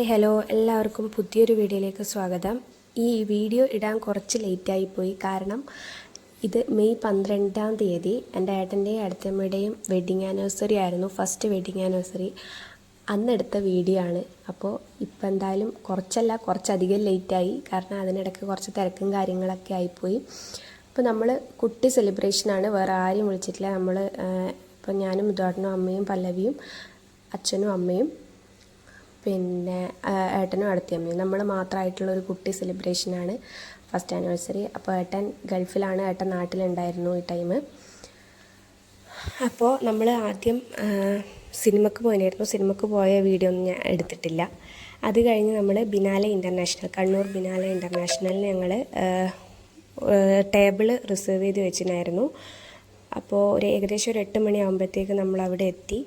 Hi hello. എല്ലാവർക്കും പുതിയൊരു വീഡിയോയിലേക്ക് സ്വാഗതം. ഈ വീഡിയോ ഇടാൻ കുറച്ച് ലേറ്റായി പോയി. കാരണം ഇത് മെയ് പന്ത്രണ്ടാം തീയതി. എന്റെ ഏട്ടന്റെയും അടുത്തമ്മയുടെയും വെഡ്ഡിങ് ആനിവേഴ്സറി ആയിരുന്നു. ഫസ്റ്റ് വെഡ്ഡിങ് ആനിവേഴ്സറി അന്നെടുത്ത വീഡിയോ ആണ്. അപ്പോൾ ഇപ്പം എന്തായാലും കുറച്ചല്ല കുറച്ചധികം ലേറ്റായി. കാരണം അതിനിടയ്ക്ക് കുറച്ച് തിരക്കും കാര്യങ്ങളൊക്കെ ആയിപ്പോയി. അപ്പോൾ നമ്മൾ കുട്ടി സെലിബ്രേഷനാണ് വേറെ ആരും വിളിച്ചിട്ടില്ല. നമ്മൾ ഇപ്പം ഞാനും മുതോട്ടനും അമ്മയും പല്ലവിയും അച്ഛനും അമ്മയും പിന്നെ ഏട്ടനും അടുത്ത അടുത്തമ്മയും നമ്മൾ മാത്രമായിട്ടുള്ള ഒരു കുട്ടി സെലിബ്രേഷനാണ് ഫസ്റ്റ് ആനിവേഴ്സറി അപ്പോൾ ഏട്ടൻ ഗൾഫിലാണ്. ഏട്ടൻ നാട്ടിലുണ്ടായിരുന്നു ഈ ടൈം അപ്പോൾ നമ്മൾ ആദ്യം സിനിമക്ക് പോയിരുന്നു സിനിമക്ക് പോയ വീഡിയോ ഒന്നും ഞാൻ എടുത്തിട്ടില്ല. അത് കഴിഞ്ഞ് നമ്മൾ ബിനാലെ ഇന്റർനാഷണൽ കണ്ണൂർ ബിനാലെ ഇന്റർനാഷണലിൽ ഞങ്ങൾ ടേബിൾ റിസർവ് ചെയ്ത് വെച്ചിട്ടുണ്ടായിരുന്നു അപ്പോൾ ഒരു ഏകദേശം ഒരു എട്ട് മണിയാകുമ്പോഴത്തേക്ക് നമ്മൾ അവിടെ എത്തി.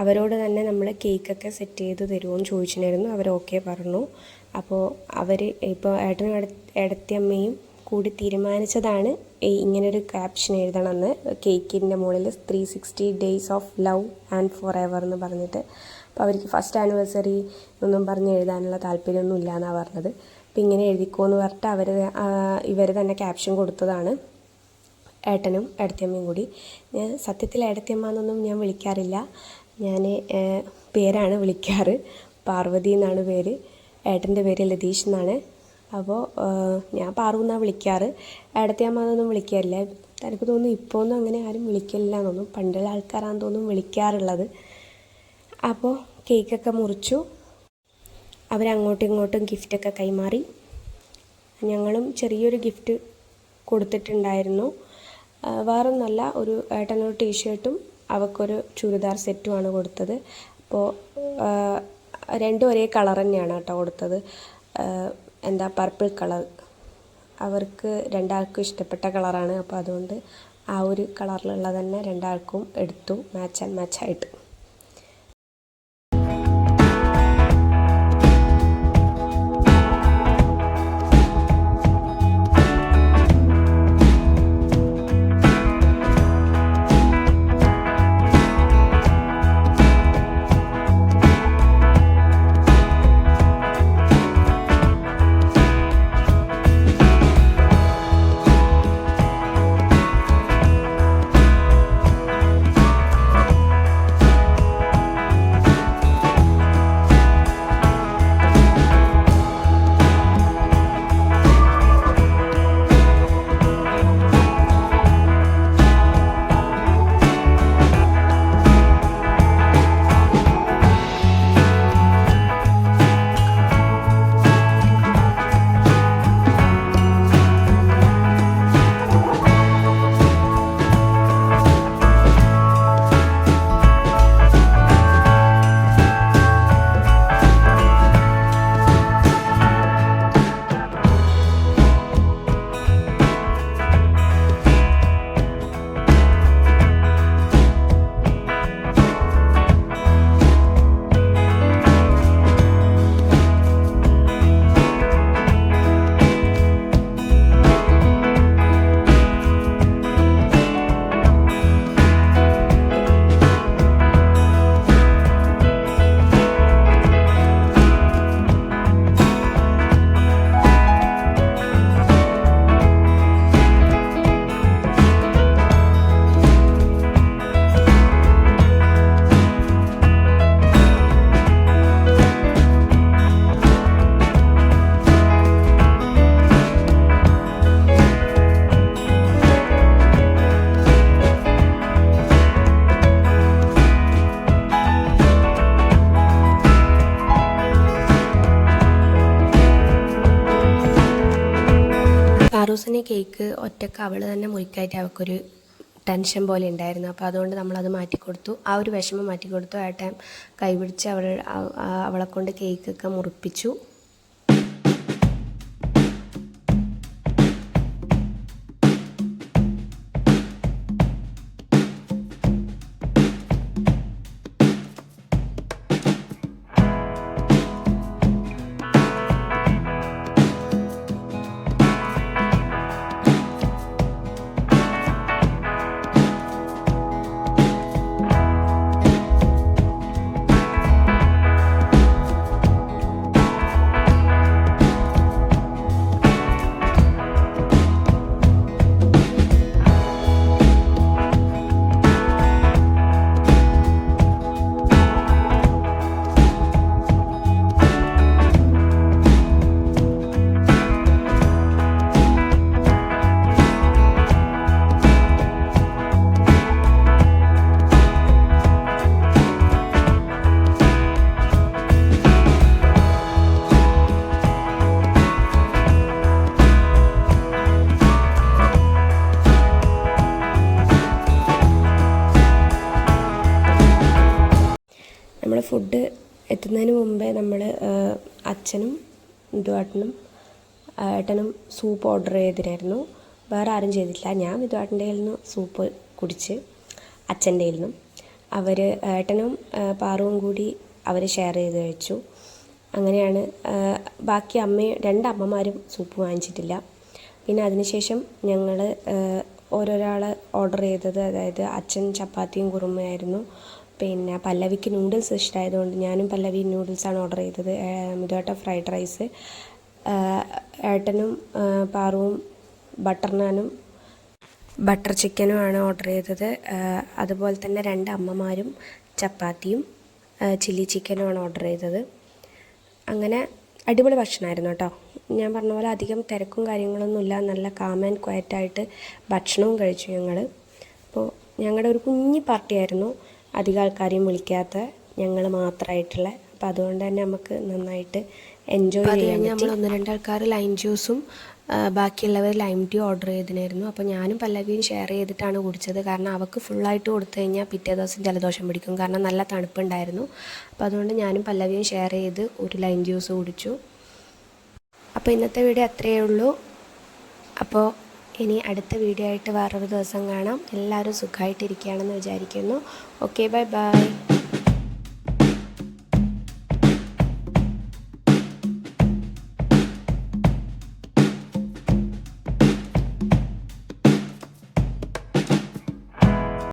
അവരോട് തന്നെ നമ്മൾ കേക്കൊക്കെ സെറ്റ് ചെയ്ത് തരുമോ എന്ന് ചോദിച്ചിട്ടുണ്ടായിരുന്നു. അവർ ഓക്കെ പറഞ്ഞു. അപ്പോൾ അവർ ഇപ്പോൾ ഏട്ടനും ഏടത്തിയമ്മയും കൂടി തീരുമാനിച്ചതാണ് ഇങ്ങനൊരു ക്യാപ്ഷൻ എഴുതണമെന്ന്. കേക്കിന്റെ മുകളിൽ three sixty days of love and forever എന്ന് പറഞ്ഞിട്ട്. അപ്പോൾ അവർക്ക് ഫസ്റ്റ് ആനിവേഴ്സറി ഒന്നും പറഞ്ഞ് എഴുതാനുള്ള താല്പര്യമൊന്നും ഇല്ല എന്നാണ് പറഞ്ഞത്. അപ്പോൾ ഇങ്ങനെ എഴുതിക്കോന്ന് പറഞ്ഞിട്ട് അവർ ഇവർ തന്നെ ക്യാപ്ഷൻ കൊടുത്തതാണ് ഏട്ടനും ഏടത്തിയമ്മയും കൂടി. ഞാൻ സത്യത്തിൽ ഏടത്തിയമ്മ എന്നൊന്നും ഞാൻ വിളിക്കാറില്ല. ഞാൻ പേരാണ് വിളിക്കാറ്. പാർവതി എന്നാണ് പേര്. ഏട്ടന്റെ പേര് ലതീഷ് എന്നാണ്. അപ്പോൾ ഞാൻ പാറു എന്നാണ് വിളിക്കാറ്. ഏടത്തിയമ്മ എന്നൊന്നും വിളിക്കാറില്ല. എനിക്ക് തോന്നുന്നു ഇപ്പോൾ ഒന്നും അങ്ങനെ ആരും വിളിക്കില്ല എന്നൊന്നും പണ്ടുള്ള ആൾക്കാരാണെന്ന് തോന്നുന്നു വിളിക്കാറുള്ളത്. അപ്പോൾ കേക്കൊക്കെ മുറിച്ചു. അവരങ്ങോട്ടും ഇങ്ങോട്ടും ഗിഫ്റ്റൊക്കെ കൈമാറി. ഞങ്ങളും ചെറിയൊരു ഗിഫ്റ്റ് കൊടുത്തിട്ടുണ്ടായിരുന്നു. വേറൊന്നല്ല ഒരു ഏട്ടനൊരു ടീഷർട്ടും അവൾക്കൊരു ചുരിദാർ സെറ്റുമാണ് കൊടുത്തത്. അപ്പോൾ രണ്ടും ഒരേ കളർ തന്നെയാണ് കേട്ടോ കൊടുത്തത്. എന്താ പർപ്പിൾ കളർ. അവർക്ക് രണ്ടാൾക്കും ഇഷ്ടപ്പെട്ട കളറാണ്. അപ്പോൾ അതുകൊണ്ട് ആ ഒരു കളറിലുള്ള തന്നെ രണ്ടാൾക്കും എടുത്തു മാച്ച് ആൻഡ് മാച്ചായിട്ട്. ഫാറൂസിനെ കേക്ക് ഒറ്റയ്ക്ക് അവൾ തന്നെ മുറിക്കായിട്ട് അവൾക്കൊരു ടെൻഷൻ പോലെ ഉണ്ടായിരുന്നു. അപ്പോൾ അതുകൊണ്ട് നമ്മളത് മാറ്റിക്കൊടുത്തു ആ ഒരു വിഷമം മാറ്റിക്കൊടുത്തു ടൈം കൈപിടിച്ച് അവൾ അവളെക്കൊണ്ട് ആ- അവളെ കൊണ്ട് കേക്കൊക്കെ മുറിപ്പിച്ചു. ഫുഡ് എത്തുന്നതിന് മുമ്പേ നമ്മൾ അച്ഛനും ഇതുവാട്ടനും ഏട്ടനും സൂപ്പ് ഓർഡർ ചെയ്തിരുന്നു. വേറെ ആരും ചെയ്തിട്ടില്ല. ഞാൻ വിധുവാട്ടന്റെ കയ്യിൽ നിന്ന് സൂപ്പ് കുടിച്ച് അച്ഛന്റെ കയ്യിൽ നിന്നും. അവർ ഏട്ടനും പാറുവും കൂടി അവർ ഷെയർ ചെയ്ത് കഴിച്ചു. അങ്ങനെയാണ് ബാക്കി അമ്മയും രണ്ട് അമ്മമാരും സൂപ്പ് വാങ്ങിച്ചിട്ടില്ല. പിന്നെ അതിനുശേഷം ഞങ്ങൾ ഓരോരാൾ ഓർഡർ ചെയ്തത് അതായത് അച്ഛൻ ചപ്പാത്തിയും കുറുമയായിരുന്നു പിന്നെ പല്ലവിക്ക് നൂഡിൽസ് ഇഷ്ടമായതുകൊണ്ട് ഞാനും പല്ലവി നൂഡിൽസാണ് ഓർഡർ ചെയ്തത്. മിതോട്ട ഫ്രൈഡ് റൈസ് ഏട്ടനും പാറുവും ബട്ടർ നാനും ബട്ടർ ചിക്കനുമാണ് ഓർഡർ ചെയ്തത് അതുപോലെ തന്നെ രണ്ട് അമ്മമാരും ചപ്പാത്തിയും ചില്ലി ചില്ലി ചിക്കനുമാണ് ഓർഡർ ചെയ്തത്. അങ്ങനെ അടിപൊളി ഭക്ഷണമായിരുന്നു കേട്ടോ. ഞാൻ പറഞ്ഞ പോലെ അധികം തിരക്കും കാര്യങ്ങളൊന്നുമില്ല നല്ല കാം ആൻഡ് ക്വയറ്റായിട്ട് ഭക്ഷണവും കഴിച്ചു ഞങ്ങൾ അപ്പോൾ ഞങ്ങളുടെ ഒരു കുഞ്ഞി പാർട്ടിയായിരുന്നു അധികം ആൾക്കാരെയും വിളിക്കാത്ത ഞങ്ങൾ മാത്രമായിട്ടുള്ള അപ്പോൾ അതുകൊണ്ട് തന്നെ നമുക്ക് നന്നായിട്ട് എൻജോയ് ചെയ്യാൻ നമ്മൾ ഒന്ന് രണ്ട് ആൾക്കാർ ലൈം ജ്യൂസും ബാക്കിയുള്ളവർ ലൈം ടീ ഓർഡർ ചെയ്തിരുന്നു. അപ്പോൾ ഞാനും പല്ലവിയും ഷെയർ ചെയ്തിട്ടാണ് കുടിച്ചത്. കാരണം അവൾക്ക് ഫുള്ളായിട്ട് കൊടുത്തു കഴിഞ്ഞാൽ പിറ്റേ ദിവസം ജലദോഷം പിടിക്കും. കാരണം നല്ല തണുപ്പുണ്ടായിരുന്നു. അപ്പോൾ അതുകൊണ്ട് ഞാനും പല്ലവിയും ഷെയർ ചെയ്ത് ഒരു ലൈം ജ്യൂസ് കുടിച്ചു. അപ്പോൾ ഇന്നത്തെ വീഡിയോ അത്രയേ ഉള്ളൂ. അപ്പോൾ ഇനി അടുത്ത വീഡിയോ ആയിട്ട് വേറൊരു ദിവസം കാണാം. എല്ലാവരും സുഖമായിട്ടിരിക്കുകയാണെന്ന് വിചാരിക്കുന്നു. Okay bye bye